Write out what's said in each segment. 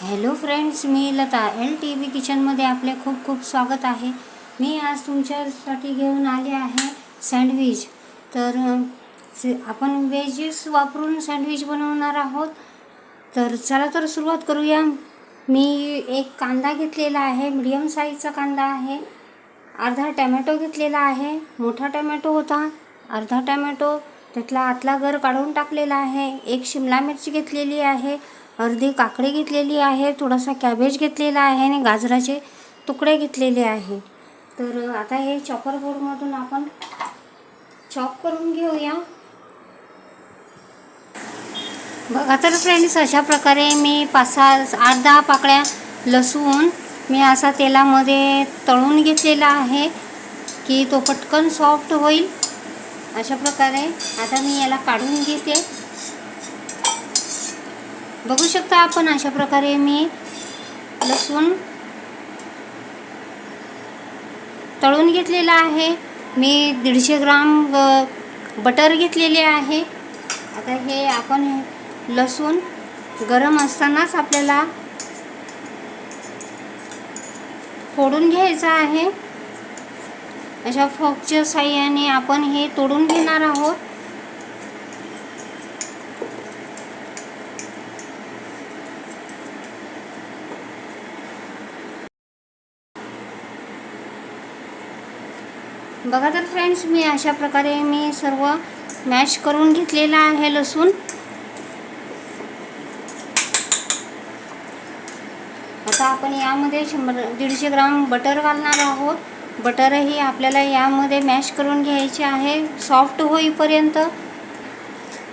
Hello friends मी Lata L T V किचनमध्ये आपले खूप खूप स्वागत आहे. मी आज तुमच्यासाठी घेऊन आले आहे सँडविच. तर आपण वेजेस वापरून सँडविच बनवणार आहोत. तर चला तर सुरुवात करूया. मी एक कांदा घेतलेला आहे मीडियम साईजचा कांदा आहे. अर्धा टॅमॅटो घेतलेला आहे मोठा टॅमॅटो होता. अर्धा टॅमॅटो त्यातला आतला घर काढून टाकलेला आहे. एक शिमला मिरची घेतलेली आहे. अर्धी काकडी घेतलेली आहे थोडासा कॅबेज घेतलेला आहे आणि गाजराचे तुकडे घेतलेले आहे. तर आता हे चॉपर बोर्डमधून आपण चॉप करून घेऊया. बघा तर फ्रेंड्स अशा प्रकारे मी पाच सहा आठ दहा पाकळ्या लसूण मी असा तेलामध्ये तळून घेतलेला आहे की तो पटकन सॉफ्ट होईल. अशा प्रकारे आता मी याला काढून घेते. बघू शकता आपण अशा प्रकारे मी लसूण तळून घेतलेला आहे. मी दीडशे ग्राम बटर घेतलेले आहे. आता हे आपण लसूण गरम असतानाच आपल्याला फोडून घ्यायचं आहे. अशा फॉकच्या साह्याने आपण हे तोडून घेणार आहोत. बघा तर फ्रेंड्स मी अशा प्रकारे मी सर्व मॅश करून घेतलेला आहे लसूण. आता आपण यामध्ये शंभर दीडशे ग्राम बटर घालणार आहोत. बटरही आपल्याला यामध्ये मॅश करून घ्यायचे आहे. सॉफ्ट होईपर्यंत.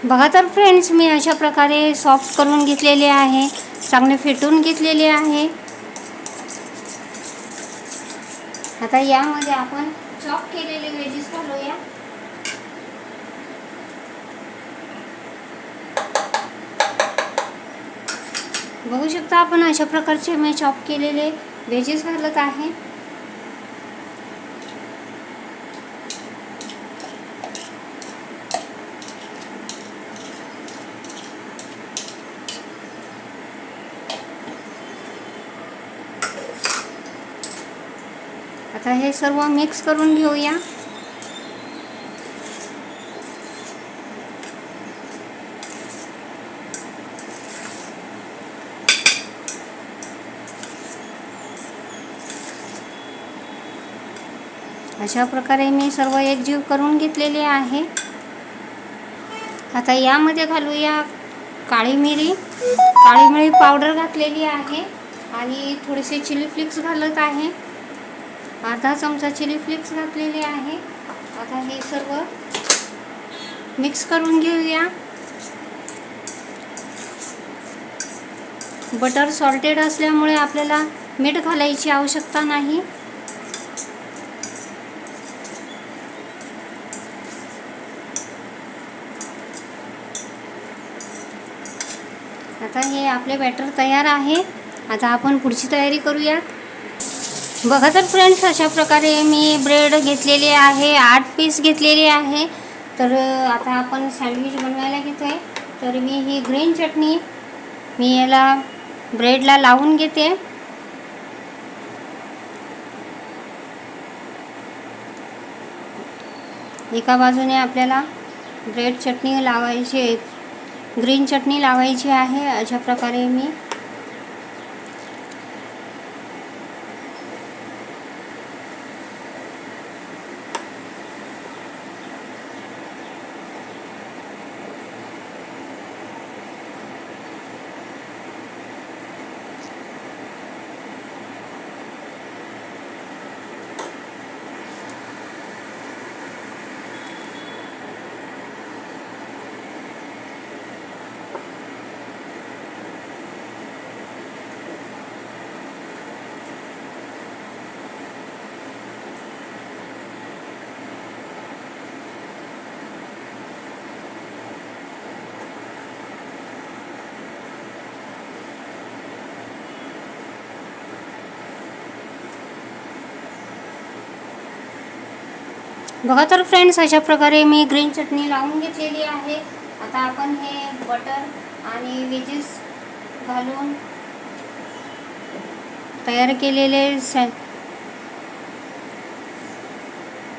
बघा तर फ्रेंड्स मी अशा प्रकारे सॉफ्ट करून घेतलेले आहे. चांगले फेटून घेतलेले आहे. आता यामध्ये आपण चॉप केलेले जिसका घालूया बघू शकता आपण अशा प्रकारचे मी चॉप केलेले वेजेस घालत आहे. आता हे सर्व मिक्स करून घेऊया. अशा प्रकारे मी सर्व एकजीव करून घेतलेले आहे. आता यामध्ये घालूया काळी मिरी. काळी मिरी पावडर घातलेली आहे. आणि थोडेसे चिली फ्लिक्स घालत आहे. अर्धा चमचा चिली फ्लेक्स घातलेले आहे. आता हे सर्व मिक्स करून घेऊया. बटर सॉल्टेड असल्यामुळे आपल्याला मीठ घालायची आवश्यकता नाही. आता हे आपले बॅटर तयार आहे. आता आपण पुढची तयारी करूयात. बघा तर फ्रेंड्स अशा प्रकारे मी ब्रेड घेतलेले आहे आठ पीस घेतलेले आहे. तर आता आपण सँडविच बनवायला घेतो आहे तर मी ही ग्रीन चटणी मी याला ब्रेडला लावून घेते. एका बाजूने आपल्याला ब्रेड चटणी लावायची ग्रीन चटणी लावायची आहे. अशा प्रकारे मी बघा तर फ्रेंड्स अशा प्रकारे मी ग्रीन चटणी लावून घेतलेली आहे. आता आपण हे बटर आणि वेजेस घालून तयार केलेले सॅ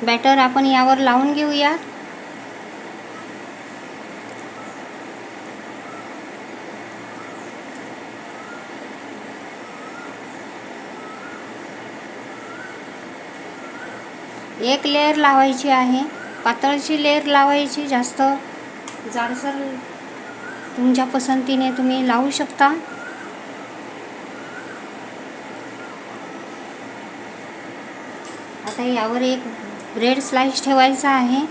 बॅटर आपण यावर लावून घेऊया एक लेअर लावायची आहे. पातळची लेअर लावायची जास्त जाडसर तुमच्या पसंतीने तुम्ही लावू शकता. आता यावर एक ब्रेड स्लाइस ठेवायचा आहे.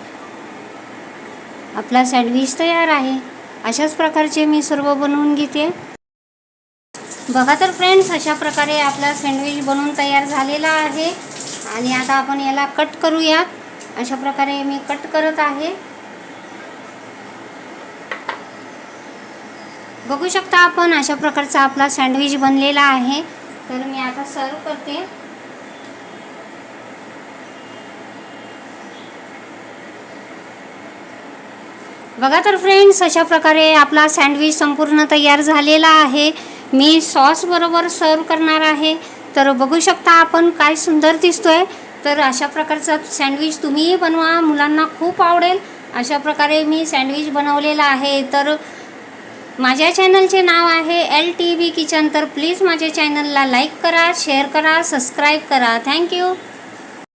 आपला सँडविच तयार आहे. अशाच प्रकारचे मी सर्व बनवून घेते. बघा तर फ्रेंड्स अशा प्रकारे आपला सँडविच बनवून तयार झालेला आहे. आणि आता आपण याला कट करूयात. अशा प्रकारे मी कट करत आहे. बघू शकता आपण अशा प्रकारचा आपला सँडविच बनलेला आहे. तर मी आता सर्व करते. बघा तर फ्रेंड्स अशा प्रकारे आपला सँडविच संपूर्ण तयार झालेला आहे. मी सॉस बरोबर सर्व करणार आहे. तर बघू शकता आपण काय सुंदर दिसतोय. तर अशा प्रकारचा सँडविच तुम्हीही बनवा मुलांना खूप आवडेल. अशा प्रकारे मी सँडविच बनवलेला आहे. तर माझ्या चॅनलचे नाव आहे एल टी व्ही किचन. तर प्लीज माझ्या चॅनलला लाईक करा शेअर करा सबस्क्राईब करा. थँक्यू